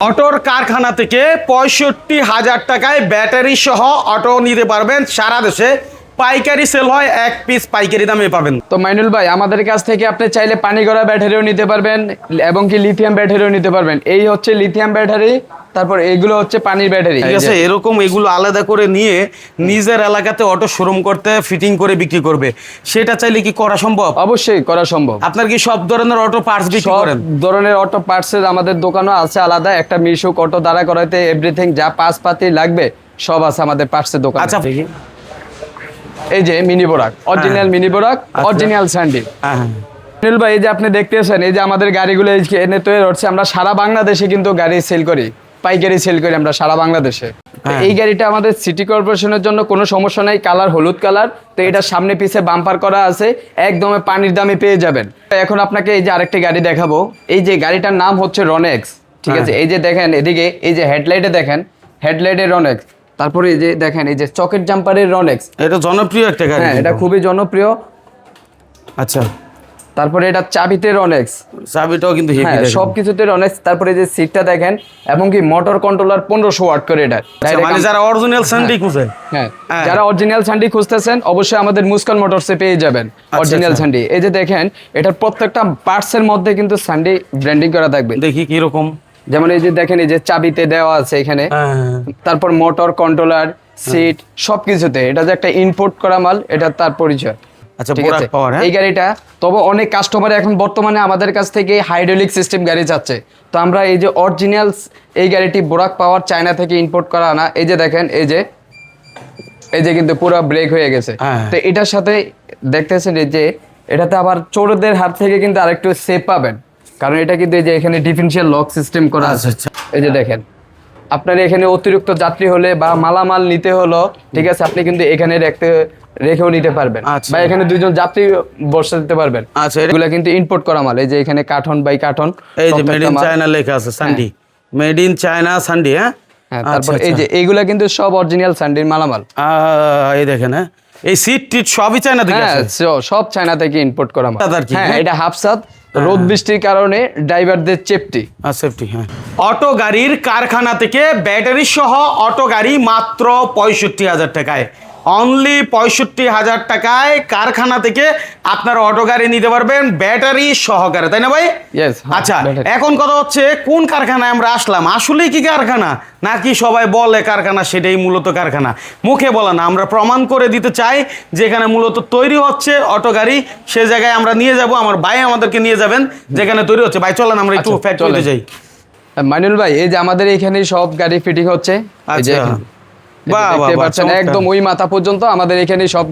অটোর কারখানা থেকে পঁয়ষট্টি হাজার টাকায় ব্যাটারি সহ অটো নিতে পারবেন সারা দেশে। পাইকারি সেল হয়, এক পিস পাইকারি দামে পাবেন। তো মাইনুল ভাই, আমাদের কাছ থেকে আপনি চাইলে পানি গড়া ব্যাটারিও নিতে পারবেন এবং কি লিথিয়াম ব্যাটারিও নিতে পারবেন। এই হচ্ছে লিথিয়াম ব্যাটারি। তারপর এইগুলো হচ্ছে পানির ব্যাটারি। ঠিক আছে এরকম এগুলো আলাদা করে নিয়ে নিজের এলাকাতে অটো শোরুম করতে ফিটিং করে বিক্রি করবে। সেটা চাইলে কি করা সম্ভব? অবশ্যই করা সম্ভব। আপনার কি সব ধরনের অটো পার্টস বিক্রি সব করেন? ধরনের অটো পার্টসের আমাদের দোকানও আছে আলাদা। একটা মিশুক অটো দ্বারা করাইতে এভরিথিং যা পাঁচ পাতি লাগবে সব আছে আমাদের পার্টসের দোকান। আচ্ছা এই যে mini Borak original mini Borak original Sandy হ্যাঁ হ্যাঁ। ভাই এই যে আপনি দেখতেছেন এই যে আমাদের গাড়িগুলো এই যে এনে তৈরি হচ্ছে আমরা সারা বাংলাদেশে কিন্তু গাড়ি সেল করি। পাইকারি সেল করি আমরা সারা বাংলাদেশে। হ্যাঁ। এই গাড়িটা আমাদের সিটি কর্পোরেশনের জন্য কোনো সমস্যা নাই কালার হলুদ কালার তো এটা সামনে পিছে বাম্পার করা আছে একদমে পানির দামে পেয়ে যাবেন। এখন আপনাকে এই যে আরেকটি গাড়ি দেখাবো। এই যে গাড়িটার নাম হচ্ছে রনেক্স ঠিক আছে? হ্যাঁ। এই যে দেখেন এদিকে এই যে হেডলাইটে দেখেন হেডলাইটে রনেক্স তারপরে এই যে দেখেন এই যে চকেট জাম্পারের রনেক্স এটা জনপ্রিয় একটা গাড়ি হ্যাঁ এটা খুবই জনপ্রিয়। আচ্ছা। তারপরে এটা চাবিতে রনেক্স চাবিটাও কিন্তু হেভি হ্যাঁ সব কিছুতে অনেক তারপরে যে সিটটা দেখেন এবং কি মোটর কন্ট্রোলার পনেরোশো ওয়াট করে এটা। মানে যারা অরিজিনাল স্যান্ডি খুঁজে হ্যাঁ হ্যাঁ। যারা অরিজিনাল সান্ডি খুঁজতেছেন অবশ্যই আমাদের মুস্কান মোটরসে পেয়ে যাবেন অরিজিনাল আচ্ছা। সান্ডি এই যে দেখেন এটার প্রত্যেকটা পার্টসের মধ্যে কিন্তু সান্ডি ব্র্যান্ডিং করা থাকবে। দেখি কি রকম যেমন এই যে দেখেন এই যে চাবিতে দেওয়া আছে এখানে। হ্যাঁ তারপর মোটর কন্ট্রোলার সিট সবকিছুতে। এটা যে একটা ইনপুট করা মাল এটা তার পরিচয়। আচ্ছা, বোরাক হ্যাঁ? এই গাড়িটা তবে অনেক কাস্টমার এখন বর্তমানে আমাদের কাছ থেকে হাইড্রোলিক সিস্টেম গাড়ি চাচ্ছে। তো আমরা এই যে অরিজিনাল এই গাড়িটি বোরাক পাওয়ার চায়না থেকে ইম্পোর্ট করা আনা এই যে দেখেন এই যে এই যে কিন্তু পুরো ব্রেক হয়ে গেছে। হ্যাঁ। তো এটার সাথে দেখতেছেন এই যে এটাতে আবার চোরদের হাত থেকে কিন্তু আরেকটু সেফ পাবেন। কারণ এটা কিন্তু এই যে এখানে ডিফারেন্সিয়াল লক সিস্টেম করা আছে। আচ্ছা, এই যে দেখেন। আপনার এখানে অতিরিক্ত যাত্রী হলে বা মালামাল নিতে হলো ঠিক আছে আপনি কিন্তু এখানে রাখতে রেখেও নিতে পারবেন আচ্ছা। বা এখানে দুইজন যাত্রী বসে দিতে পারবেন। আচ্ছা, এগুলো কিন্তু ইম্পোর্ট করা মাল এই যে এখানে কার্টন বাই কার্টন এই যে মেড ইন চায়না লেখা আছে সান্ডি মেড ইন চায়না সান্ডি হ্যাঁ? হ্যাঁ আচ্ছা, তারপর এই আচ্ছা। যে এইগুলা কিন্তু সব অরিজিনাল স্যান্ডির মালামাল। এই দেখেন হ্যাঁ? এই সিট টিট সবই চায়না থেকে হ্যাঁ সব চায়না থেকে ইম্পোর্ট করা মাল। হ্যাঁ হ্যাঁ? এটা হাফসাত রোদ বৃষ্টির কারণে ড্রাইভারদের চেপটি আর সেফটি হ্যাঁ। অটো গাড়ির কারখানা থেকে ব্যাটারি সহ অটো গাড়ি মাত্র পঁয়ষট্টি হাজার টাকায়। অনলি পঁয়ষট্টি হাজার টাকায় কারখানা থেকে আপনারা অটো গাড়ি নিতে পারবেন ব্যাটারি সহকারে তাই না ভাই? হ্যাঁ, আচ্ছা। এখন কথা হচ্ছে কোন কারখানায় আমরা আসলাম? আসলে কি কারখানা? নাকি সবাই বলে কারখানা সেটাই মূলত কারখানা? মুখে বলে না আমরা প্রমাণ করে দিতে চাই যেখানে মূলত তৈরি হচ্ছে অটো গাড়ি সে জায়গায় আমরা নিয়ে যাব আমার ভাই আমাদেরকে নিয়ে যাবেন যেখানে তৈরি হচ্ছে। ভাই চলেন আমরা একটু আচ্ছা, ফ্যাক্টরিতে যাই। মাইনুল ভাই এই যে আমাদের এখানে সব গাড়ি ফিটিং হচ্ছে। আচ্ছা। দেখতে পাচ্ছেন একদম ওই মাথা পর্যন্ত আমাদের এখানে সব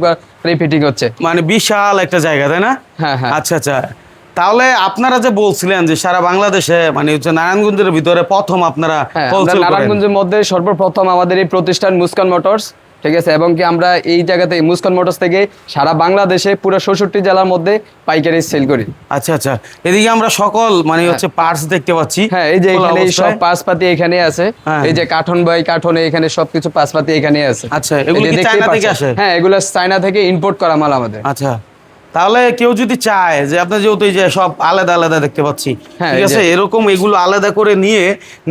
ফিটিং হচ্ছে মানে বিশাল একটা জায়গা তাই না হ্যাঁ, হ্যাঁ। আচ্ছা আচ্ছা তাহলে আপনারা যে বলছিলেন যে সারা বাংলাদেশে মানে হচ্ছে নারায়ণগঞ্জের ভিতরে প্রথম আপনারা হ্যাঁ। নারায়ণগঞ্জের মধ্যে সর্বপ্রথম আমাদের এই প্রতিষ্ঠান মুসকান মোটরস ঠিক আছে এবং কি আমরা এই জায়গাতে মুস্কান মোটরস থেকে সারা বাংলাদেশে পুরো ষষট্টি জেলার মধ্যে পাইকারি সেল করি। আচ্ছা আচ্ছা। এদিকে আমরা সকল মানে হচ্ছে পার্স দেখতে পাচ্ছি। হ্যাঁ এই যে এখানে এই সব। পাসপাতি এখানে আছে। হ্যাঁ। এই যে কাঠন বাই কাঠনে এখানে সবকিছু পাসপাতি এখানে আছে। আচ্ছা, এগুলো চায়না থেকে আসে? হ্যাঁ এগুলো চায়না থেকে ইম্পোর্ট করা মাল আমাদের। আচ্ছা। তাহলে কেউ যদি চায় যে আপনার যেহেতু যে সব আলাদা আলাদা দেখতে পাচ্ছি হ্যাঁ, ঠিক আছে? এরকম এগুলো আলাদা করে নিয়ে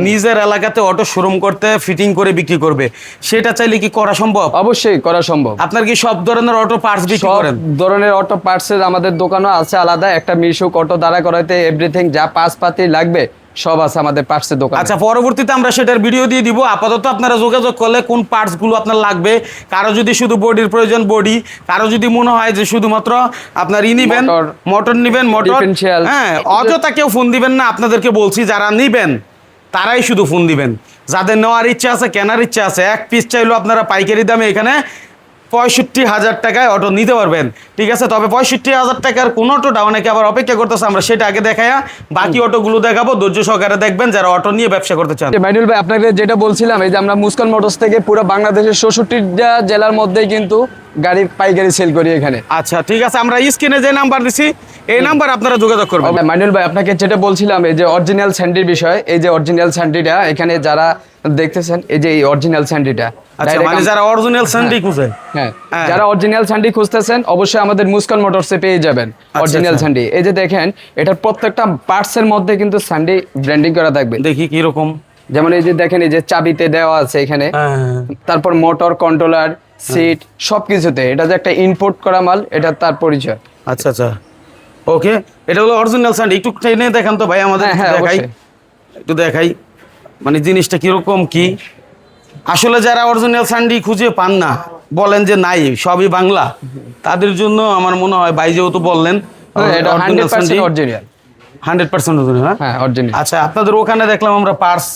নিজের এলাকাতে অটো শোরুম করতে ফিটিং করে বিক্রি করবে। সেটা চাইলে কি করা সম্ভব? অবশ্যই করা সম্ভব। আপনার কি সব ধরনের অটো পার্টস বিক্রি করেন? ধরনের অটো পার্টসের আমাদের দোকানও আছে আলাদা। একটা মিশুক অটো দ্বারা করাইতে এভরিথিং যা পাসপাতি লাগবে সব আছে আমাদের পার্টসের দোকান। আচ্ছা পরবর্তীতে আমরা সেটার ভিডিও দিয়ে দিব। আপাতত আপনারা যোগাযোগ করলে কোন পার্টসগুলো আপনার লাগবে কারও যদি শুধু বডির প্রয়োজন বডি কারও যদি মনে হয় যে শুধুমাত্র আপনার ই নিবেন মোটর নিবেন মোটর হ্যাঁ অযথা কেউ ফোন দিবেন না আপনাদেরকে বলছি যারা নিবেন তারাই শুধু ফোন দিবেন। যাদের নেওয়ার ইচ্ছা আছে কেনার ইচ্ছা আছে এক পিস চাইলেও আপনারা পাইকারি দামে এখানে পঁয়ষট্টি হাজার টাকায় অটো নিতে পারবেন। ঠিক আছে? তবে পঁয়ষট্টি হাজার টাকার কোন অটোটা অনেকে আবার অপেক্ষা করতেছে? আমরা সেটা আগে দেখায়া বাকি অটোগুলো দেখাবো। ধৈর্য সহকারে দেখবেন যারা অটো নিয়ে ব্যবসা করতে চান। মাইনুল ভাই আপনাকে যেটা বলছিলাম এই যে আমরা মুস্কান মোটরস থেকে পুরো বাংলাদেশের ষষট্টিটা জেলার মধ্যেই কিন্তু গাড়ি পাইকারি সেল করি এখানে। আচ্ছা ঠিক আছে আমরা স্ক্রিনে যে নাম্বার দিছি এই নাম্বার আপনারা যোগাযোগ করবেন। মাইনুল ভাই আপনাকে যেটা বলছিলাম এই যে অরিজিনাল স্যান্ডির বিষয় এই যে অরিজিনাল স্যান্ডিটা এখানে যারা দেখতেছেন এই যে এই অরিজিনাল স্যান্ডিটা আচ্ছা মানে যারা অরিজিনাল স্যান্ডি খুঁজে। হ্যাঁ হ্যাঁ। যারা অরিজিনাল স্যান্ডি খুঁজতেছেন অবশ্যই আমাদের মুস্কান মোটরসে পেয়ে যাবেন অরিজিনাল আচ্ছা। স্যান্ডি এই যে দেখেন এটার প্রত্যেকটা পার্টস এর মধ্যে কিন্তু স্যান্ডি ব্র্যান্ডিং করা থাকবে। দেখি কি রকম যেমন এই যে দেখেন এই যে চাবিতে দেওয়া আছে এখানে। হ্যাঁ তারপর মোটর কন্ট্রোলার সিট সবকিছুতে। এটা যে একটা ইম্পোর্ট করা মাল এটা তার পরিচয়। আচ্ছা আচ্ছা। ওকে এটা হলো অরিজিনাল সান্ডি একটু ট্রেনে দেখান তো ভাই আমাদের হ্যাঁ, হ্যাঁ, দেখাই। একটু দেখাই। মানে জিনিসটা কীরকম কি? আসলে যারা অরিজিনাল সান্ডি খুঁজে পান না বলেন যে নাই সবই বাংলা। তাদের জন্য আমার মনে হয় ভাই যেহেতু বললেন হ্যাঁ, এটা hundred percent original hundred percent হ্যাঁ? হ্যাঁ অরিজিনাল আচ্ছা আপনাদের ওখানে দেখলাম আমরা পার্টস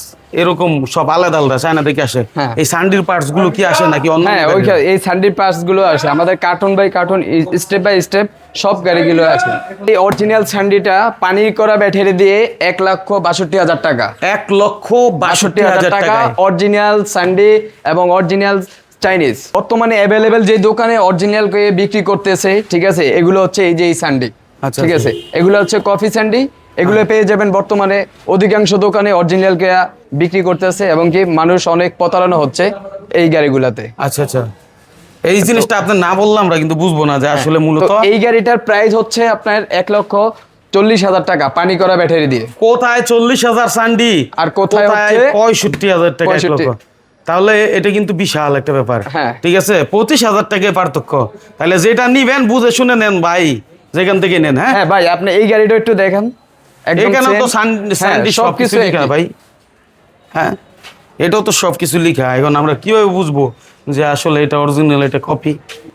এরকম সব আলাদা আলাদা চায়না থেকে আসে। হ্যাঁ। এই সান্ডির পার্টসগুলো কি আসে নাকি অন্য হ্যাঁ এই সানডি পার্টসগুলো আসে। আমাদের carton by carton step by step সব গাড়িগুলো আছে। এই অরিজিনাল সানডিটা পানি করা ব্যাটারি দিয়ে এক লক্ষ বাষট্টি হাজার টাকা। এক লক্ষ বাষট্টি হাজার টাকা অরিজিনাল সানডে এবং অরিজিনাল চাইনিজ বর্তমানে অ্যাভেলেবেল যে দোকানে অরিজিনাল বিক্রি করতেছে ঠিক আছে? এগুলো হচ্ছে এই যে এই সানডে। আচ্ছা, ঠিক আছে? এগুলো হচ্ছে কফি স্যান্ডি এগুলো পেয়ে যাবেন বর্তমানে অধিকাংশ দোকানে অরিজিনাল বিক্রি করতেছে এবং কি মানুষ অনেক প্রতারণা হচ্ছে এই গাড়িগুলাতে। আচ্ছা আচ্ছা। এই জিনিসটা আপনার না বললাম আমরা কিন্তু বুঝব না যে আসলে মূলত এই গাড়িটার প্রাইস হচ্ছে আপনার এক লক্ষ চল্লিশ হাজার টাকা পানি করা ব্যাটারি দিয়ে। কোথায় চল্লিশ হাজার সান্ডি? আর কোথায় হচ্ছে? পঁয়ষট্টি হাজার টাকা এক লক্ষ। তাহলে এটা কিন্তু বিশাল একটা ব্যাপার। হ্যাঁ। ঠিক আছে? পঁচিশ হাজার টাকা পার্থক্য। তাহলে যেটা নিবেন বুঝে শুনে নেন ভাই। যেখান থেকে নেন হ্যাঁ? হ্যাঁ ভাই আপনি এই গাড়িটা একটু দেখেন। এখানে তো হ্যাঁ, স্যান্ডি সব কিছু সবকিছু লেখা ভাই। হ্যাঁ এটাও তো সব কিছু লেখা। এখন আমরা কীভাবে বুঝব যে আসলে এটা অরিজিনাল এটা কপি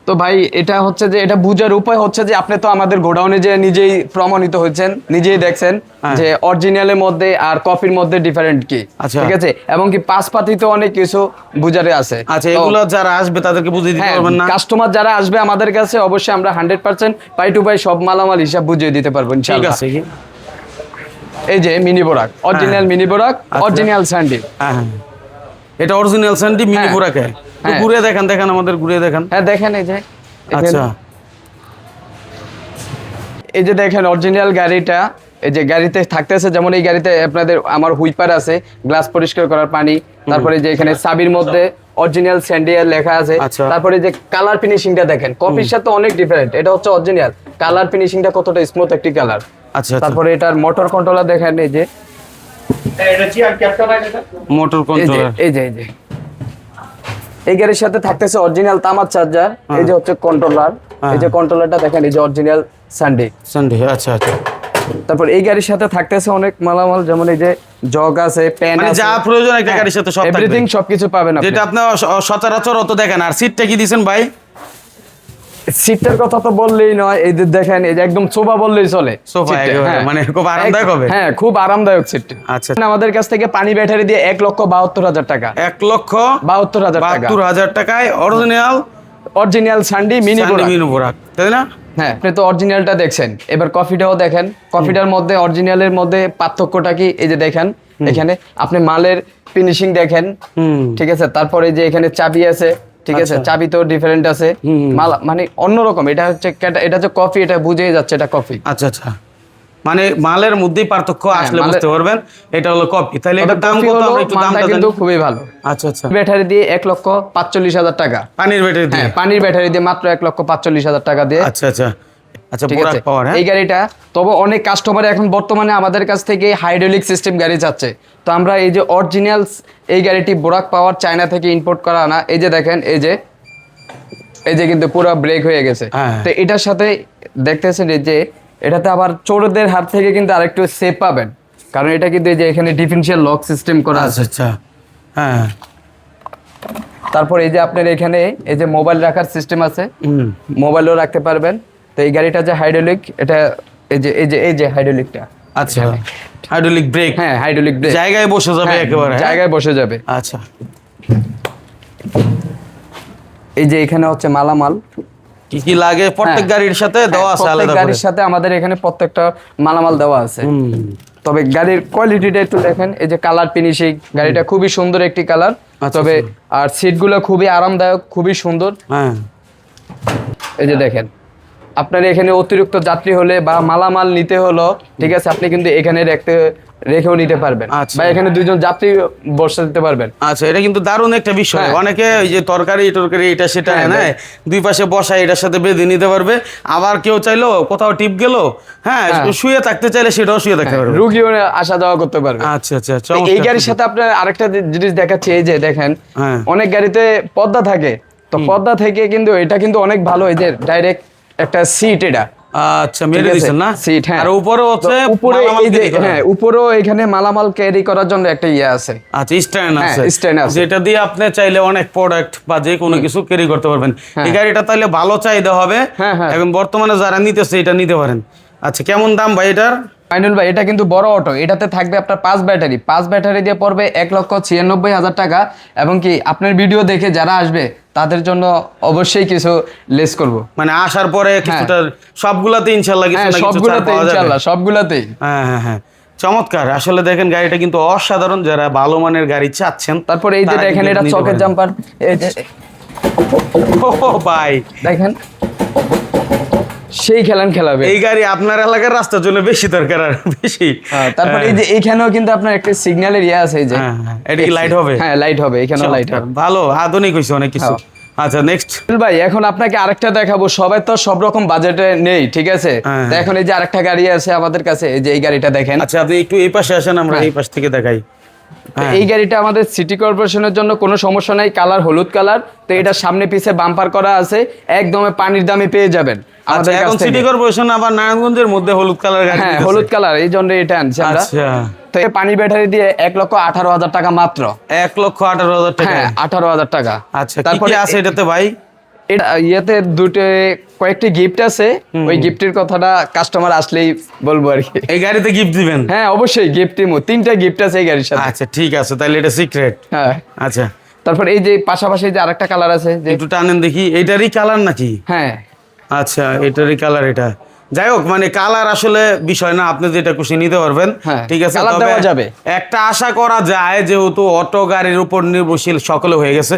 তো ভাই এটা হচ্ছে যে এটা বুঝার উপায় হচ্ছে যে আপনি তো আমাদের গোডাউনে যে নিজেই প্রমাণিত হয়েছেন নিজেই দেখছেন হ্যাঁ। যে অরিজিনালের মধ্যে আর কপির মধ্যে ডিফারেন্ট কি। আচ্ছা। ঠিক আছে? এবং কি পাশপাতিতে অনেক কিছু বুঝারে আছে। আচ্ছা তো- এগুলো যারা আসবে তাদেরকে বুঝিয়ে দিতে পারবেন না? কাস্টমার যারা আসবে আমাদের কাছে অবশ্যই আমরা হান্ড্রেড পার্সেন্ট পাই টু পাই সব মালামাল হিসাব বুঝিয়ে দিতে পারব ঠিক আছে এই যে mini Borak original mini Borak. Original Sandy হ্যাঁ হ্যাঁ। এটা অরিজিনাল স্যান্ডি মিনি হ্যাঁ। পুরাকে হ্যাঁ। ঘুরে দেখেন দেখেন আমাদের ঘুরে দেখেন। হ্যাঁ দেখেন এই যে। আচ্ছা। এই যে দেখেন অরিজিনাল গাড়িটা এই যে গাড়িতে থাকতেছে যেমন এই গাড়িতে আপনাদের আমার হুইপার আছে গ্লাস পরিষ্কার করার পানি তারপরে যে এখানে চাবির মধ্যে অরিজিনাল স্যান্ডিয়াল লেখা আছে আচ্ছা। তারপরে যে কালার ফিনিশিংটা দেখেন কপির সাথে অনেক ডিফারেন্ট এটা হচ্ছে অরিজিনাল কালার ফিনিশিংটা কতটা স্মুথ একটি কালার আচ্ছা আচ্ছা। তারপরে এটার মোটর কন্ট্রোলার দেখেন এই যে। মোটর কন্ট্রোলার এই যে এই যে এই গাড়ির সাথে থাকতেছে অরিজিনাল তামার চার্জার এই যে হচ্ছে কন্ট্রোলার এই যে কন্ট্রোলারটা দেখেন এই যে অরিজিনাল সানডে স্যান্ডি আচ্ছা আচ্ছা। তারপর এই গাড়ির সাথে থাকতেছে অনেক মালামাল যেমন এই যে জগ আছে প্যান মানে আছে। যা প্রয়োজন একটা গাড়ির সাথে সব থাকবে। এভরিথিং সবকিছু পাবেন আপনি। যেটা আপনার সচরাচর অত দেখেন আর সিটটা কি দিছেন ভাই? সিটটার কথা তো বললেই নয় এই যে দেখেন এই যে একদম সোফা বললেই চলে সোফা হ্যাঁ। মানে খুব আরামদায়ক হবে? হ্যাঁ খুব আরামদায়ক সিটটা আচ্ছা। আমাদের কাছ থেকে পানি ব্যাটারি দিয়ে এক লক্ষ বাহাত্তর হাজার টাকা। এক লক্ষ বাহাত্তর হাজার টাকা। বাহাত্তর হাজার টাকায় অরিজিনাল অরিজিনাল সানডি মিনি মিনু বোরাক তাই না? হ্যাঁ আপনি তো অরিজিনালটা দেখছেন। এবার কফিটাও দেখেন। কফিটার মধ্যে অরিজিনালের মধ্যে পার্থক্যটা কি? এই যে দেখেন এখানে আপনি মালের ফিনিশিং দেখেন। হুম। ঠিক আছে তারপরে যে এখানে চাবি আছে। ঠিক আছে? আচ্ছা। চাবি তো ডিফারেন্ট আছে। মানে অন্যরকম এটা হচ্ছে এটা হচ্ছে কফি এটা বুঝেই যাচ্ছে এটা কফি আচ্ছা আচ্ছা। মানে মালের মধ্যেই পার্থক্য আসলে হ্যাঁ, বুঝতে পারবেন এটা হলো কপি তাহলে এটার দাম কত? আমরা একটু দাম দামটা কিন্তু খুবই ভালো। আচ্ছা আচ্ছা। ব্যাটারি দিয়ে 1 লক্ষ পাঁচচল্লিশ হাজার টাকা। পানির ব্যাটারি দিয়ে? হ্যাঁ পানির ব্যাটারি দিয়ে মাত্র 1 লক্ষ পাঁচচল্লিশ হাজার টাকা দিয়ে। আচ্ছা আচ্ছা। আচ্ছা বোরাক পাওয়ার হ্যাঁ? এই গাড়িটা তবে অনেক কাস্টমার এখন বর্তমানে আমাদের কাছ থেকে হাইড্রোলিক সিস্টেম গাড়ি চাচ্ছে তো আমরা এই যে অরিজিনাল এই গাড়িটি বোরাক পাওয়ার চায়না থেকে ইম্পোর্ট করা আনা এই যে দেখেন এই যে এই যে কিন্তু পুরো ব্রেক হয়ে গেছে। হ্যাঁ। তো এটার সাথে দেখতেছেন এই যে এটাতে আবার চোরদের হাত থেকে কিন্তু আরেকটু সেফ পাবেন। কারণ এটা কিন্তু এই যে এখানে ডিফারেন্সিয়াল লক সিস্টেম করা আছে। আচ্ছা আচ্ছা। হ্যাঁ। তারপর এই যে আপনার এখানে এই যে মোবাইল রাখার সিস্টেম আছে। মোবাইলও রাখতে পারবেন। তো এই গাড়িটা যে হাইড্রোলিক এটা এই যে এই যে এই যে হাইড্রোলিকটা আচ্ছা। হাইড্রোলিক ব্রেক হ্যাঁ হাইড্রোলিক ব্রেক জায়গায় বসে যাবে একেবারে হ্যাঁ? জায়গায় বসে যাবে। আচ্ছা। এই যে এখানে হচ্ছে মালামাল। কি কি লাগে? প্রত্যেক হ্যাঁ। গাড়ির সাথে দেওয়া আছে আলাদা গাড়ির সাথে আমাদের এখানে প্রত্যেকটা মালামাল দেওয়া আছে। তবে গাড়ির কোয়ালিটিটা একটু দেখেন। এই যে কালার ফিনিশিং গাড়িটা খুবই সুন্দর একটি কালার আচ্ছা, তবে আর সিটগুলো খুবই আরামদায়ক খুবই সুন্দর। হ্যাঁ। এই যে দেখেন। আপনার এখানে অতিরিক্ত যাত্রী হলে বা মালামাল নিতে হলো ঠিক আছে আপনি কিন্তু এখানে রাখতে রেখেও নিতে পারবেন আচ্ছা। বা এখানে দুইজন যাত্রী বসে দিতে পারবেন। আচ্ছা এটা কিন্তু দারুণ একটা বিষয়। হ্যাঁ। অনেকে ওই যে তরকারি টরকারি এটা সেটা হ্যাঁ, নেয় দুই পাশে বসা এটার সাথে বেঁধে নিতে পারবে। আবার কেউ চাইলো কোথাও টিপ গেল হ্যাঁ হ্যাঁ। শুয়ে থাকতে চাইলে সেটাও শুয়ে থাকতে পারবে। রুগীও আসা যাওয়া করতে পারবে। আচ্ছা আচ্ছা এই গাড়ির সাথে আপনার আরেকটা জিনিস দেখাচ্ছি এই যে দেখেন হ্যাঁ। অনেক গাড়িতে পর্দা থাকে। তো পর্দা থেকে কিন্তু এটা কিন্তু অনেক ভালো এই যে ডাইরেক্ট একটা সিট এটা। আচ্ছা মেরে ঠিক না? সিট হ্যাঁ। আর উপরে হচ্ছে উপরে এই যে হ্যাঁ উপরেও এখানে মালামাল ক্যারি করার জন্য একটা ইয়ে আছে। আচ্ছা স্ট্যান্ড হ্যাঁ, আছে। স্ট্যান্ড আছে। যেটা দিয়ে আপনি চাইলে অনেক প্রোডাক্ট বা যে কোনো কিছু ক্যারি করতে পারবেন। এই গাড়িটা ভালো চাহিদা হবে। হ্যাঁ, হ্যাঁ। এখন বর্তমানে যারা নিতেছে এটা নিতে পারেন। আচ্ছা কেমন দাম ভাই এটার? ফাইনাল ভাই এটা কিন্তু বড় অটো এটাতে থাকবে আপনার পাঁচ ব্যাটারি। পাঁচ ব্যাটারি দিয়ে পড়বে এক লক্ষ ছিয়ানব্বই হাজার টাকা এবং কি আপনার ভিডিও দেখে যারা আসবে তাদের জন্য অবশ্যই কিছু লেস করব। মানে আসার পরে কিছুটা সবগুলাতে ইনশাল্লাহ কিছু হ্যাঁ সবগুলোতে ইনশাল্লাহ সবগুলোতেই। হ্যাঁ হ্যাঁ হ্যাঁ। চমৎকার। আসলে দেখেন গাড়িটা কিন্তু অসাধারণ। যারা ভালো মানের গাড়ি চাচ্ছেন তারপর এই যে দেখেন এটা চকের জাম্পার এই যে ভাই। দেখেন। সেই খেলান খেলাবে এই গাড়ি আপনার এলাকার রাস্তার জন্য বেশি দরকার আর বেশি হ্যাঁ, তারপর এই যে এইখানেও কিন্তু আপনার একটা আছে এই যে হ্যাঁ, হ্যাঁ। এটা কি light হবে? হ্যাঁ লাইট হবে এখানেও লাইট হবে ভালো আধুনিক হয়েছে অনেক কিছু আচ্ছা নেক্সট ভাই এখন আপনাকে আরেকটা দেখাবো সবাই তো সব রকম বাজেটে নেই ঠিক আছে হ্যাঁ। এখন এই যে আরেকটা গাড়ি আছে আমাদের কাছে এই যে এই গাড়িটা দেখেন আচ্ছা আপনি একটু এই পাশে আসেন আমরা হ্যাঁ। এই পাশ থেকে দেখাই হ্যাঁ। এই গাড়িটা আমাদের সিটি কর্পোরেশনের জন্য কোনো সমস্যা নাই কালার হলুদ কালার তো এটা সামনে পিছে বাম্পার করা আছে একদমে পানির দামে পেয়ে যাবেন আচ্ছা আমাদের এখন সিটি কর্পোরেশন আবার নারায়ণগঞ্জের মধ্যে হলুদ কালার গাড়ি হ্যাঁ হলুদ কালার এই জন্য এটা আনছি আমরা। আচ্ছা। তো এই পানি ব্যাটারি দিয়ে এক লক্ষ আঠারো হাজার টাকা মাত্র। এক লক্ষ আঠারো হাজার টাকা। হ্যাঁ আঠারো হাজার টাকা। আচ্ছা কি আছে এটাতে ভাই? এটা ইয়েতে দুটো কয়েকটি গিফট আছে। ওই গিফটের কথাটা কাস্টমার আসলেই বলব আর কি। এই গাড়িতে গিফট দিবেন? হ্যাঁ অবশ্যই গিফট দিমু। তিনটা গিফট আছে এই গাড়ির সাথে। আচ্ছা ঠিক আছে তাহলে এটা সিক্রেট হ্যাঁ। আচ্ছা। তারপর এই যে পাশাপাশি যে আরেকটা কালার আছে যে একটু টানেন দেখি এটারই কালার নাকি? হ্যাঁ। আচ্ছা এটারই কালার এটা। যাই হোক মানে কালার আসলে বিষয় না আপনি যেটা খুশি নিতে পারবেন। হ্যাঁ, ঠিক আছে তবে যাবে। একটা আশা করা যায় যেহেতু অটো গাড়ির উপর নির্ভরশীল সকলে হয়ে গেছে।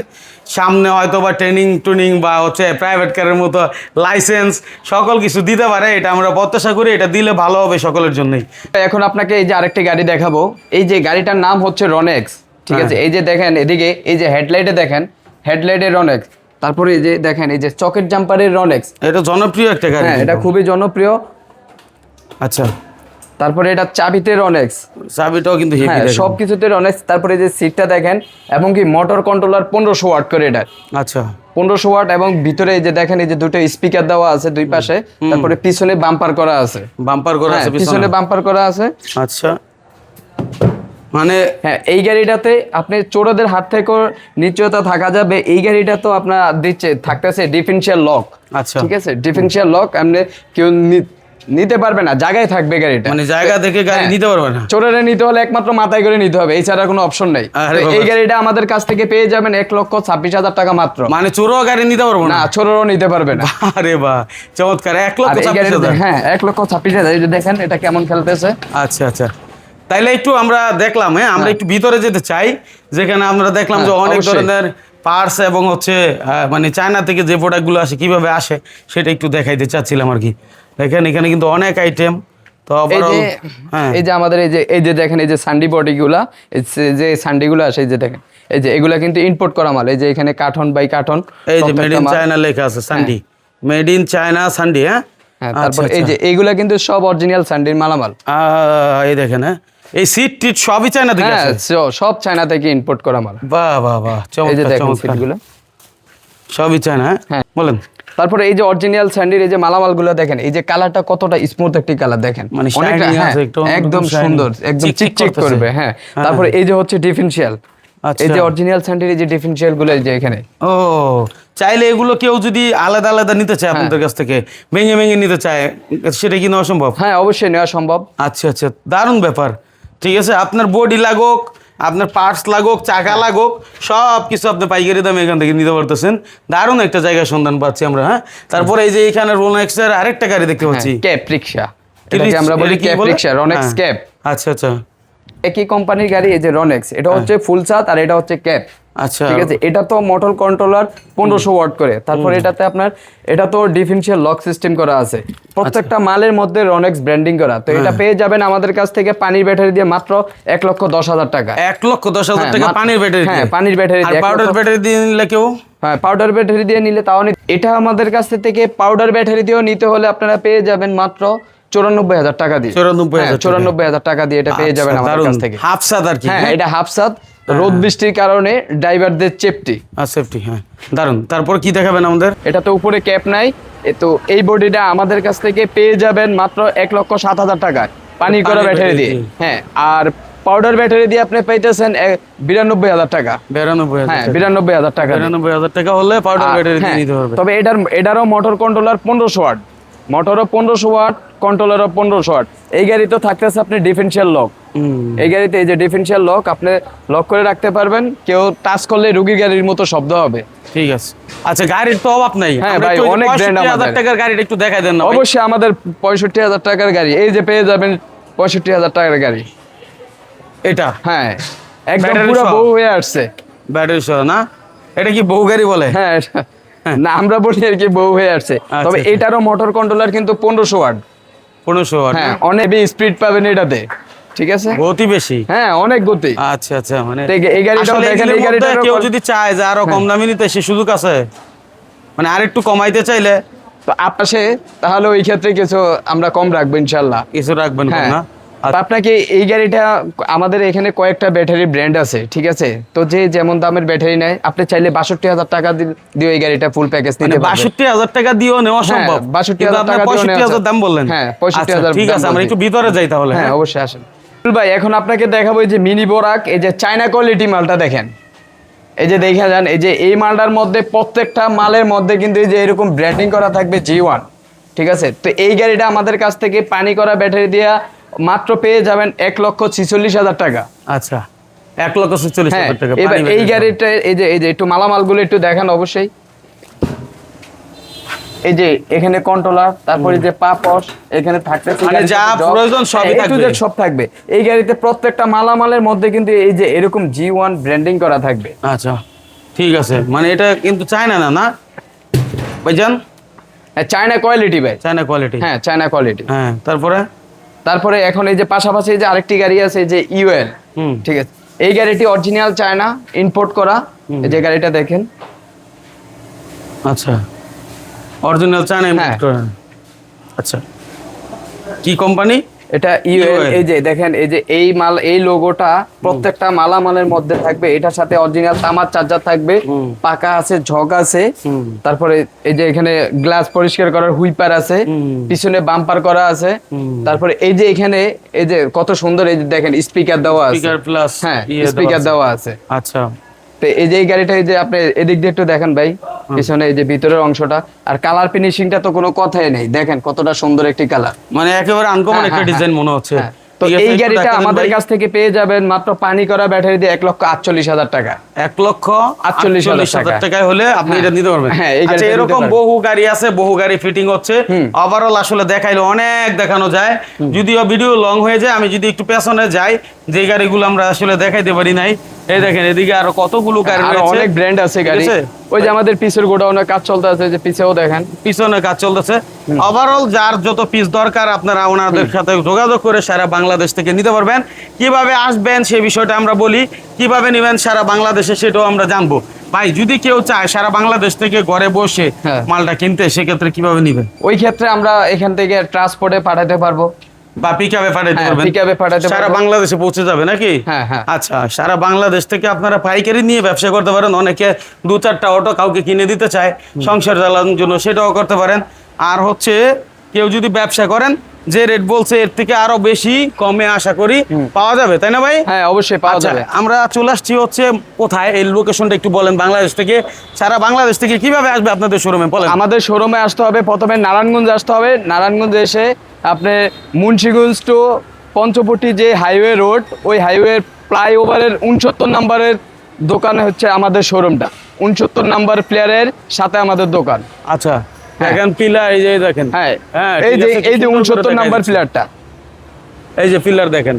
সামনে হয়তো বা ট্রেনিং টুনিং বা হচ্ছে প্রাইভেট কারের মতো লাইসেন্স সকল কিছু দিতে পারে এটা আমরা প্রত্যাশা করি এটা দিলে ভালো হবে সকলের জন্যই। এখন আপনাকে এই যে আরেকটি গাড়ি দেখাবো। এই যে গাড়িটার নাম হচ্ছে রনেক্স ঠিক হ্যাঁ। আছে এই যে দেখেন এদিকে এই যে হেডলাইটে দেখেন হেডলাইটে রনেক্স তারপরে এই যে দেখেন এই যে চকেট জাম্পারের রনেক্স এটা জনপ্রিয় একটা গাড়ি হ্যাঁ এটা খুবই জনপ্রিয়। আচ্ছা। তারপরে এটা চাবিতে রনেক্স চাবিটাও কিন্তু হেভি হ্যাঁ সব কিছুতে রনেক্স তারপরে এই যে সিটটা দেখেন এবং কি মোটর কন্ট্রোলার পনেরোশো ওয়াট করে এটা। আচ্ছা। পনেরোশো ওয়াট এবং ভিতরে এই যে দেখেন এই যে দুটো স্পিকার দেওয়া আছে দুই পাশে। তারপরে পিছনে বাম্পার করা আছে। বাম্পার করা হ্যাঁ আছে পিছনে পিছনে। বাম্পার করা আছে। আচ্ছা। মানে হ্যাঁ এই গাড়িটাতে আপনি চোরদের হাত থেকে নিশ্চয়তা থাকা যাবে। এই গাড়িটা তো আপনার দিচ্ছে থাকতেছে ডিফেন্সিয়াল লক আচ্ছা। ঠিক আছে? ডিফেন্সিয়াল লক আপনি কেউ নিতে পারবে না জায়গায় থাকবে গাড়িটা। মানে জায়গা থেকে গাড়ি হ্যাঁ। নিতে পারবে না। চোরেরা নিতে হলে একমাত্র মাথায় করে নিতে হবে এছাড়া কোনো অপশন নেই। এই গাড়িটা আমাদের কাছ থেকে পেয়ে যাবেন এক লক্ষ ছাব্বিশ হাজার টাকা মাত্র। মানে চোরও গাড়ি নিতে পারব না? চোরেরও নিতে পারবে না। আরে বা চমৎকার এক লক্ষ হ্যাঁ এক লক্ষ ছাব্বিশ হাজার দেখেন এটা কেমন খেলতেছে। আচ্ছা আচ্ছা। তাইলে একটু আমরা দেখলাম হ্যাঁ? আমরা একটু ভিতরে যেতে চাই যেখানে আমরা দেখলাম যে হ্যাঁ, অনেক ধরনের পার্টস এবং হচ্ছে মানে চায়না থেকে যে প্রোডাক্টগুলো আসে কীভাবে আসে সেটা একটু দেখাইতে চাচ্ছিলাম আর কি। দেখেন এখানে কিন্তু অনেক আইটেম তো এই যে হ্যাঁ। এই যে আমাদের এই যে এই যে দেখেন এই যে সান্ডি বডি গুলা যে- যে সান্ডি গুলো আসে এই যে দেখেন এই যে এগুলা কিন্তু ইম্পোর্ট করা মাল। এই যে এখানে কার্টন বাই কার্টন এই যে মেড ইন চায়না লেখা আছে সান্ডি মেড ইন চায়না সান্ডি হ্যাঁ? হ্যাঁ আচ্ছা, তারপর এই আচ্ছা। যে এইগুলা কিন্তু সব অরিজিনাল সান্ডির মালামাল। এই দেখেন হ্যাঁ। এই সিট টিট সবই চায়না থেকে হ্যাঁ সব চায়না থেকে ইম্পোর্ট করা মাল। বাহ বাহ বাহ এই যে সিটগুলো সবই চায়না হ্যাঁ? হ্যাঁ। বলেন। তারপরে এই যে অরিজিনাল স্যান্ডির এই যে মালামালগুলো দেখেন এই যে কালারটা কতটা স্মুথ একটি কালার দেখেন। মানে হ্যাঁ, একদম। সুন্দর একদম চিকচিক করবে হ্যাঁ। হ্যাঁ। তারপরে এই যে হচ্ছে ডিফেন্সিয়াল এই আচ্ছা। যে অরিজিনাল স্যান্ডির এই যে ডিফেন্সিয়ালগুলো এই যে এখানে। ও চাইলে এগুলো কেউ যদি আলাদা আলাদা নিতে চায় আপনাদের কাছ থেকে ভেঙে ভেঙে নিতে চায় সেটা কি নেওয়া সম্ভব? হ্যাঁ অবশ্যই নেওয়া সম্ভব। আচ্ছা আচ্ছা দারুণ ব্যাপার। ঠিক আছে? আপনার বডি লাগুক আপনার পার্টস লাগুক চাকা লাগুক সব কিছু আপনি পাইকারি দামে এখান থেকে নিতে পারতেছেন। দারুণ একটা জায়গায় সন্ধান পাচ্ছি আমরা হ্যাঁ? তারপরে এই যে এখানে রোনাক্সের আরেকটা গাড়ি দেখতে পাচ্ছি। ক্যাপ রিক্সা আমরা বলি ক্যাপ রিক্সা রনেক্স হ্যাঁ। ক্যাপ আচ্ছা আচ্ছা। একই কোম্পানির গাড়ি এই যে রনেক্স এটা হচ্ছে ফুল ছাদ আর এটা হচ্ছে ক্যাপ আচ্ছা। ঠিক আছে এটা তো মোটর কন্ট্রোলার পনেরোশো ওয়াট করে। তারপর এটাতে আপনার এটা তো ডিফারেন্সিয়াল লক সিস্টেম করা আছে। প্রত্যেকটা মালের মধ্যে রনেক্স ব্র্যান্ডিং করা। তো এটা পেয়ে যাবেন আমাদের কাছ থেকে পানির ব্যাটারি দিয়ে মাত্র এক লক্ষ দশ হাজার টাকা। এক লক্ষ দশ হাজার হ্যাঁ, টাকা পানির ব্যাটারি হ্যাঁ, পানির ব্যাটারি পাউডার ব্যাটারি দিয়ে নিলে কেউ? হ্যাঁ পাউডার ব্যাটারি দিয়ে নিলে তাও এটা আমাদের কাছ থেকে পাউডার ব্যাটারি দিয়েও নিতে হলে আপনারা পেয়ে যাবেন মাত্র চুরানব্বই হাজার টাকা দিয়ে। 94,000 হ্যাঁ, চুরানব্বই হাজার টাকা দিয়ে এটা পেয়ে যাবেন আমাদের কাছ থেকে। হাফ সাদ আর কি। হ্যাঁ এটা হাফসাদ। রোদ বৃষ্টির কারণে ড্রাইভারদের চেপটি আর সেফটি হ্যাঁ। দারুণ তারপর কি দেখাবেন আমাদের? এটা তো উপরে ক্যাপ নাই এ তো এই বডিটা আমাদের কাছ থেকে পেয়ে যাবেন মাত্র এক লক্ষ সাত হাজার টাকায়। পানি করা ব্যাটারি দিয়ে। হ্যাঁ আর পাউডার ব্যাটারি দিয়ে আপনি পাইতেছেন বিরানব্বই হাজার টাকা। বিরানব্বই হ্যাঁ টাকা। বিরানব্বই হাজার টাকা বিরানব্বই হাজার টাকা হলে পাউডার ব্যাটারি দিয়ে হ্যাঁ, নিতে পারবে তবে এটার এটারও মোটর কন্ট্রোলার পনেরোশো ওয়াট মোটরও পনেরোশো ওয়াট কন্ট্রোলারও পনেরোশো ওয়াট এই গাড়িতে থাকতেছে আপনি ডিফেন্সিয়াল লক এই গাড়িতে এই যে ডিফেন্সিয়াল লক আপনি লক করে রাখতে পারবেন। কেউ টাচ করলে রুগী গাড়ির মতো শব্দ হবে। ঠিক আছে। আচ্ছা গাড়ির তো অভাব নাই। হ্যাঁ ভাই, অনেক 65,000 আমাদের। টাকার গাড়িটা একটু দেখাই দেন না অবশ্যই আমাদের পঁয়ষট্টি হাজার টাকার গাড়ি। এই যে পেয়ে যাবেন পঁয়ষট্টি হাজার টাকার গাড়ি। এটা? হ্যাঁ একদম পুরো? বউ হয়ে আসছে। ব্যাটারি সহ না? এটা কি বউ গাড়ি বলে? হ্যাঁ এটা- না আমরা বলি আর কি বউ হয়ে আসছে। আচ্ছা, তবে আচ্ছা। এটারও মোটর কন্ট্রোলার কিন্তু পনেরোশো ওয়াট পনেরোশো হ্যাঁ অনেক স্পিড পাবেন এটাতে ঠিক আছে? গতি বেশি? হ্যাঁ অনেক গতি। আচ্ছা আচ্ছা মানে এই- গাড়িটাও দেখেন, এই গাড়িটা কেউ যদি চায় যে আরও কম দামি নিতে সে সুযোগ আছে? মানে আরেকটু কমাইতে চাইলে? তো আপাশে তাহলে ওই ক্ষেত্রে কিছু আমরা কম রাখব ইনশাল্লাহ কিছু রাখবেন হ্যাঁ। না? আপনাকে এই গাড়িটা আমাদের এখানে কয়েকটা ব্যাটারি ব্র্যান্ড আছে ঠিক আছে? তো যে যেমন দামের ব্যাটারি নেয় আপনি চাইলে বাষট্টি হাজার টাকা দিয়ে এই গাড়িটা ফুল প্যাকেজ মানে নিতে বাষট্টি হাজার টাকা দিয়েও নেওয়া হ্যাঁ, সম্ভব। বাষট্টি হাজার টাকা 65,000 নেওয়া দাম বললেন। হ্যাঁ, 65,000 আচ্ছা, ঠিক আছে আমরা একটু ভিতরে যাই তাহলে হ্যাঁ হ্যাঁ? অবশ্যই আসেন। ভাই এখন আপনাকে দেখাবো এই যে মিনি বোরাক এই যে চায়না কোয়ালিটি মালটা দেখেন। এই যে দেখে যান এই যে এই মালটার মধ্যে প্রত্যেকটা মালের মধ্যে কিন্তু এই যে এরকম ব্র্যান্ডিং করা থাকবে জি ওয়ান ঠিক আছে? তো এই গাড়িটা আমাদের কাছ থেকে পানি করা ব্যাটারি দিয়ে মাত্র পেয়ে যাবেন এক লক্ষ ছিচল্লিশ হাজার টাকা। আচ্ছা। এক লক্ষ ছেচল্লিশ হ্যাঁ হাজার টাকা এবার এই গাড়িটা এই যে এই যে একটু মালামালগুলো একটু দেখান অবশ্যই। এই যে এখানে কন্ট্রোলার তারপরে যে পাপস এখানে থাকতেছে মানে গাড়িতে যা প্রয়োজন সবই হ্যাঁ, থাকবে। সব থাকবে। এই গাড়িতে প্রত্যেকটা মালামালের মধ্যে কিন্তু এই যে এরকম জি ওয়ান ব্র্যান্ডিং করা থাকবে। আচ্ছা ঠিক আছে। মানে এটা কিন্তু চায়না না না? ভাইজান? হ্যাঁ চায়না কোয়ালিটি ভাই। চায়না কোয়ালিটি হ্যাঁ চায়না কোয়ালিটি হ্যাঁ তারপরে? তারপরে এখন এই যে পাশাপাশি যে আরেকটি গাড়ি আছে যে ইউএল হুম। ঠিক আছে? এই গাড়িটি অরিজিনাল চায়না ইম্পোর্ট করা। এই যে গাড়িটা দেখেন। আচ্ছা। অরিজিনাল চায়না হ্যাঁ। ইম্পোর্ট করা। আচ্ছা। কি কোম্পানি এটা ইউএল এই যে দেখেন এই যে এই মাল এই লোগোটা প্রত্যেকটা মালামালের মধ্যে থাকবে। এটার সাথে অরিজিনাল তামার চার্জার থাকবে। পাকা আছে ঝক আছে। তারপরে এই যে এখানে গ্লাস পরিষ্কার করার হুইপার আছে। পিছনে বাম্পার করা আছে। তারপরে এই যে এখানে এই যে কত সুন্দর এই যে দেখেন স্পিকার দেওয়া আছে। স্পিকার প্লাস হ্যাঁ স্পিকার দেওয়া আছে। আচ্ছা। তো এই যে এই গাড়িটা এই যে আপনি এদিক দিয়ে একটু দেখেন ভাই। পিছনে এই যে ভিতরের অংশটা আর কালার ফিনিশিংটা তো কোনো কথাই নেই। দেখেন কতটা সুন্দর একটি কালার মানে একেবারে আনকমন হ্যাঁ, একটা হ্যাঁ, ডিজাইন মনে হচ্ছে। হ্যাঁ। তো এই গাড়িটা আমাদের কাছ থেকে পেয়ে যাবেন মাত্র পানি করা ব্যাটারি দিয়ে এক লক্ষ আটচল্লিশ হাজার টাকা। এক লক্ষ আটচল্লিশ হাজার টাকায় হলে আপনি হ্যাঁ। এটা নিতে পারবেন। হ্যাঁ, আচ্ছা এরকম বহু গাড়ি আছে বহু গাড়ি ফিটিং হচ্ছে। ওভারঅল আসলে দেখাইলে অনেক দেখানো যায়। যদিও ভিডিও লং হয়ে যায় আমি যদি একটু পেছনে যাই যে গাড়িগুলো আমরা আসলে দেখাইতে পারি নাই এই দেখেন এদিকে আরও কতগুলো গাড়ি রয়েছে। অনেক ব্র্যান্ড আছে গাড়ি। ওই যে আমাদের পিসের গোডাউনের কাজ চলতে আছে যে পিছেও দেখেন। পিছনে কাজ চলতেছে। ওভারঅল যার যত পিস দরকার আপনারা ওনাদের সাথে যোগাযোগ করে সারা বাংলাদেশ থেকে নিতে পারবেন। কীভাবে আসবেন সেই বিষয়টা আমরা বলি কীভাবে নেবেন সারা বাংলাদেশে সেটাও আমরা জানব। ভাই যদি কেউ চায় সারা বাংলাদেশ থেকে ঘরে বসে হ্যাঁ। মালটা কিনতে সেক্ষেত্রে কীভাবে নিবেন? ওই ক্ষেত্রে আমরা এখান থেকে ট্রান্সপোর্টে পাঠাতে পারব। বা পিকআপে পাঠাতে হ্যাঁ, পারবেন। pick-up পাঠাতে সারা বাংলাদেশে পৌঁছে যাবে নাকি? হ্যাঁ, হ্যাঁ। আচ্ছা সারা বাংলাদেশ থেকে আপনারা পাইকারি নিয়ে ব্যবসা করতে পারেন। অনেকে দু চারটা অটো কাউকে কিনে দিতে চায় সংসার চালানোর জন্য সেটাও করতে পারেন। আর হচ্ছে কেউ যদি ব্যবসা করেন যে রেট বলছে এর থেকে আরও বেশি কমে আশা করি পাওয়া যাবে তাই না ভাই? হ্যাঁ অবশ্যই পাওয়া আচ্ছা যাবে। আমরা চলে আসছি হচ্ছে কোথায়? এই লোকেশনটা একটু বলেন বাংলাদেশ থেকে। সারা বাংলাদেশ থেকে কীভাবে আসবে আপনাদের শোরুমে বলেন। আমাদের শোরুমে আসতে হবে। প্রথমে নারায়ণগঞ্জ আসতে হবে। নারায়ণগঞ্জ এসে আপনি মুন্সিগঞ্জ টু পঞ্চপটি যে হাইওয়ে রোড ওই হাইওয়ে ফ্লাইওভারের উনসত্তর নাম্বারের দোকানে হচ্ছে আমাদের শোরুমটা উনসত্তর নাম্বার প্লেয়ারের সাথে আমাদের দোকান। আচ্ছা হ্যাঁ। দেখেন পিলার এই যে দেখেন। হ্যাঁ। হ্যাঁ, এই যে এই যে উনসত্তর নাম্বার। প্লেয়ারটা এই যে পিলার দেখেন।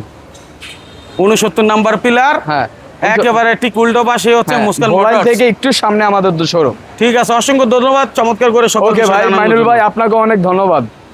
উনসত্তর নাম্বার পিলার হ্যাঁ। একেবারে ঠিক উল্টো পাশে হচ্ছে হ্যাঁ, মুসকান ভোলাই থেকে একটু সামনে আমাদের শোরুম ঠিক আছে অসংখ্য ধন্যবাদ চমৎকার করে সকল ওকে বিষয় ভাই মাইনুল ভাই আপনাকে অনেক ধন্যবাদ।